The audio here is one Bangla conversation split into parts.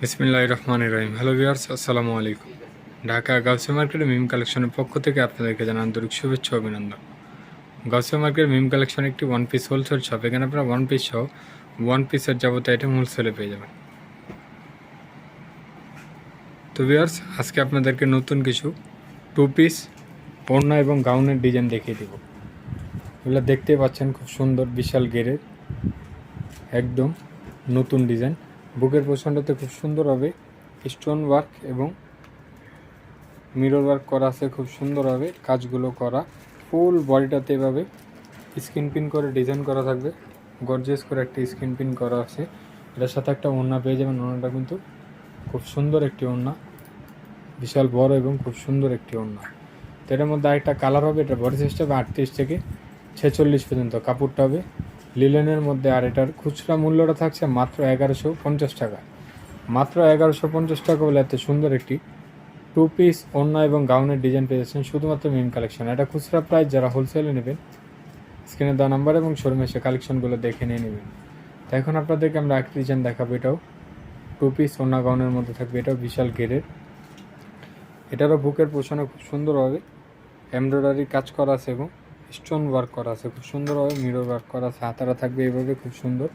বিসমিল্লাহ রহমান রহিম। হ্যালো ভিউয়ার্স, আসসালামু আলাইকুম। ঢাকা গাউসি মার্কেটে মিম কালেকশনের পক্ষ থেকে আপনাদেরকে জানান আন্তরিক শুভেচ্ছা অভিনন্দন। গাউসি মার্কেট মিম কালেকশন একটি ওয়ান পিস হোলসেল শপ এখানে আপনারা ওয়ান পিস সহ ওয়ান পিসের যাবতীয় আইটেম হোলসেলে পেয়ে যাবেন। তো ভিউয়ার্স, আজকে আপনাদেরকে নতুন কিছু টু পিস ওড়না এবং গাউনের ডিজাইন দেখিয়ে দিব। এগুলো দেখতে পাচ্ছেন খুব সুন্দর, বিশাল গেরের একদম নতুন ডিজাইন বুকের পোষণটাতে খুব সুন্দর হবে। স্টোন ওয়ার্ক এবং মিরর ওয়ার্ক করা আছে খুব সুন্দরভাবে কাজগুলো করা। ফুল বডিটাতে এভাবে স্ক্রিন পিন করে ডিজাইন করা থাকবে। গর্জিয়াস করে একটা স্ক্রিন পিন করা আছে। এটার সাথে একটা ওড়না পেয়ে যাবেন। ওড়নাটা কিন্তু খুব সুন্দর একটি ওড়না। বিশাল বড় এবং খুব সুন্দর একটি ওড়না। তো এটার মধ্যে আরেকটা কালার হবে। এটা বডি সাইজটা হবে আটত্রিশ থেকে ছেচল্লিশ পর্যন্ত। কাপড়টা হবে লিলেনের মধ্যে আর এটার খুচরা মূল্যটা থাকছে মাত্র এগারোশো পঞ্চাশ টাকা। মাত্র এগারোশো পঞ্চাশ টাকা বলে এত সুন্দর একটি টু পিস ওড়না এবং গাউনের ডিজাইন পেয়েছেন শুধুমাত্র মেন কালেকশন। এটা খুচরা প্রাইস যারা হোলসেলে নেবেন স্ক্রিনে দেওয়া নাম্বার এবং শোরুমে এসে কালেকশনগুলো দেখে নিয়ে নেবেন। তো এখন আপনাদেরকে আমরা একটা ডিজাইন দেখাবো, এটাও টু পিস ওড়না গাউনের মধ্যে থাকবে, এটাও বিশাল গেরের। এটারও বুকের পোষণে খুব সুন্দরভাবে এমব্রয়ডারি কাজ করা আছে এবং স্টোন ওয়ার্ক করা আছে, খুব সুন্দরভাবে মিরর ওয়ার্ক করা আছে, হাতারা থাকবে এইভাবে, খুব সুন্দর।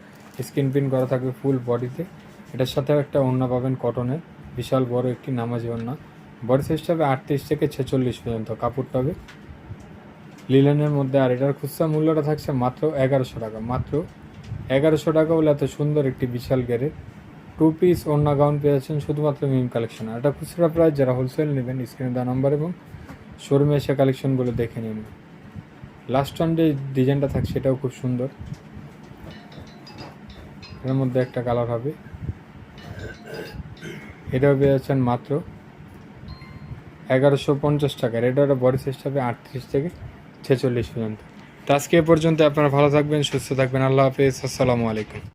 স্ক্রিন প্রিন্ট করা থাকবে ফুল বডিতে এটার সাথেও একটা ওড়না পাবেন কটনের বিশাল বড় একটি নামাজি ওড়না। বডি সাইজটা হবে আটত্রিশ থেকে ছেচল্লিশ পর্যন্ত, কাপড়টা হবে। লিলেনের মধ্যে আর এটার খুচরা মূল্যটা থাকছে মাত্র এগারোশো টাকা, মাত্র এগারোশো টাকা বলে এত সুন্দর একটি বিশাল গেরের টু পিস ওড়না গাউন পেয়েছেন শুধুমাত্র মিম কালেকশন এটা খুচরা প্রাইস যারা হোলসেল নেবেন স্ক্রিনে দেওয়া নাম্বার এবং শোরুমে এসে কালেকশনগুলো দেখে নিন। লাস্ট ওয়ান যে ডিজাইনটা থাকছে সেটাও খুব সুন্দর। এর মধ্যে একটা কালার হবে। এটাও যাচ্ছেন মাত্র এগারোশো পঞ্চাশ টাকার এটা একটা বডি সাইজ হবে আটত্রিশ থেকে ছেচল্লিশ পর্যন্ত। তো আজকে পর্যন্ত আপনারা ভালো থাকবেন, সুস্থ থাকবেন। আল্লাহ হাফেজ। আসসালামু আলাইকুম।